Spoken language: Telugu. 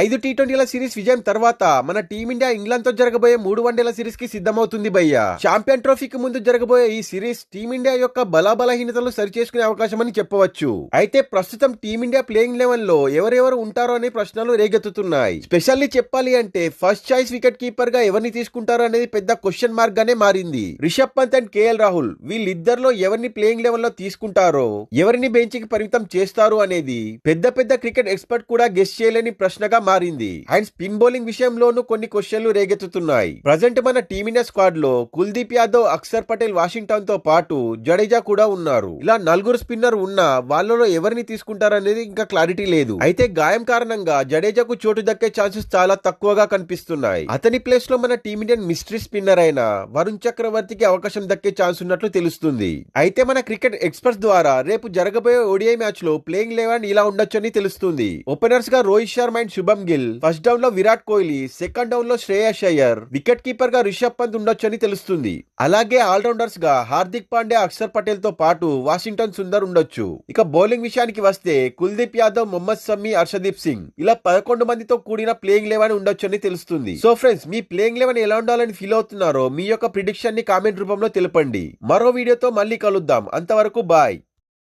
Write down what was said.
ఐదు టీ ట్వంటీల సిరీస్ విజయం తర్వాత మన టీమిండియా ఇంగ్లాండ్తో జరగబోయే మూడు వన్డేల సిరీస్కి సిద్ధమవుతుంది భయ్య. చాంపియన్ ట్రోఫీకి ముందు జరగబోయే ఈ సిరీస్ టీమిండియా యొక్క బలాబలహీనతలు సరిచేసుకునే అవకాశం అని చెప్పవచ్చు. అయితే ప్రస్తుతం టీమిండియా ప్లేయింగ్ లెవెన్లో ఎవరెవరు ఉంటారో అనే ప్రశ్నలు రేగెత్తుతున్నాయి. స్పెషల్లీ చెప్పాలి అంటే ఫస్ట్ చాయిస్ వికెట్ కీపర్గా ఎవరిని తీసుకుంటారో అనేది పెద్ద క్వశ్చన్ మార్క్ గానే మారింది. రిషబ్ పంత్ అండ్ కేఎల్ రాహుల్ వీళ్ళిద్దరిలో ఎవరిని ప్లేయింగ్ లెవెన్లో తీసుకుంటారో ఎవరిని బెంచ్కి పరిమితం చేస్తారు అనేది పెద్ద పెద్ద క్రికెట్ ఎక్స్పర్ట్ కూడా గెస్ట్ చేయలేని ప్రశ్నగా మారింది. అండ్ స్పిన్ బౌలింగ్ విషయంలోనూ కొన్ని క్వశ్చన్లు రేగెత్తుతున్నాయి. ప్రజెంట్ మన టీమిండియా స్క్వాడ్లో కుల్దీప్ యాదవ్ అక్షర్ పటేల్ వాషింగ్టన్తో పాటు జడేజా కూడా ఉన్నారు. ఇలా నలుగురు స్పిన్నర్ ఉన్నా వాళ్ళలో ఎవరిని తీసుకుంటారనేది ఇంకా క్లారిటీ లేదు. అయితే గాయం కారణంగా జడేజాకు చోటు దక్కే ఛాన్సెస్ చాలా తక్కువగా కనిపిస్తున్నాయి. అతని ప్లేస్లో మన టీమిండియన్ మిస్టరీ స్పిన్నర్ అయిన వరుణ్ చక్రవర్తికి అవకాశం దక్కే ఛాన్స్ ఉన్నట్లు తెలుస్తుంది. అయితే మన క్రికెట్ ఎక్స్పర్ట్స్ ద్వారా రేపు జరగబోయే ఓడిఐ మ్యాచ్లో ప్లేయింగ్ లెవెన్ ఇలా ఉండొచ్చని తెలుస్తుంది. ఓపెనర్స్గా రోహిత్ శర్మ అండ్ శుభ గిల్. ఫస్ట్ డౌన్లో విరాట్ కోహ్లీ సెకండ్ డౌన్లో శ్రేయస్ అయ్యర్. వికెట్ కీపర్గా రిషబ్ పంత్ ఉండొచ్చని తెలుస్తుంది. అలాగే ఆల్రౌండర్స్గా హార్దిక్ పాండే అక్షర్ పటేల్తో పాటు వాషింగ్టన్ సుందర్ ఉండొచ్చు. ఇక బౌలింగ్ విషయానికి వస్తే కుల్దీప్ యాదవ్ మొహమ్మద్ సమ్మీ హర్షదీప్ సింగ్ ఇలా పదకొండు మందితో కూడిన ప్లేయింగ్ లెవెన్ ఉండొచ్చని తెలుస్తుంది. సో ఫ్రెండ్స్ మీ ప్లేయింగ్ లెవెన్ ఎలా ఉండాలని ఫీల్ అవుతున్నారో మీ యొక్క ప్రిడిక్షన్ని కామెంట్ రూపంలో తెలపండి. మరో వీడియోతో మళ్ళీ కలుద్దాం. అంతవరకు బాయ్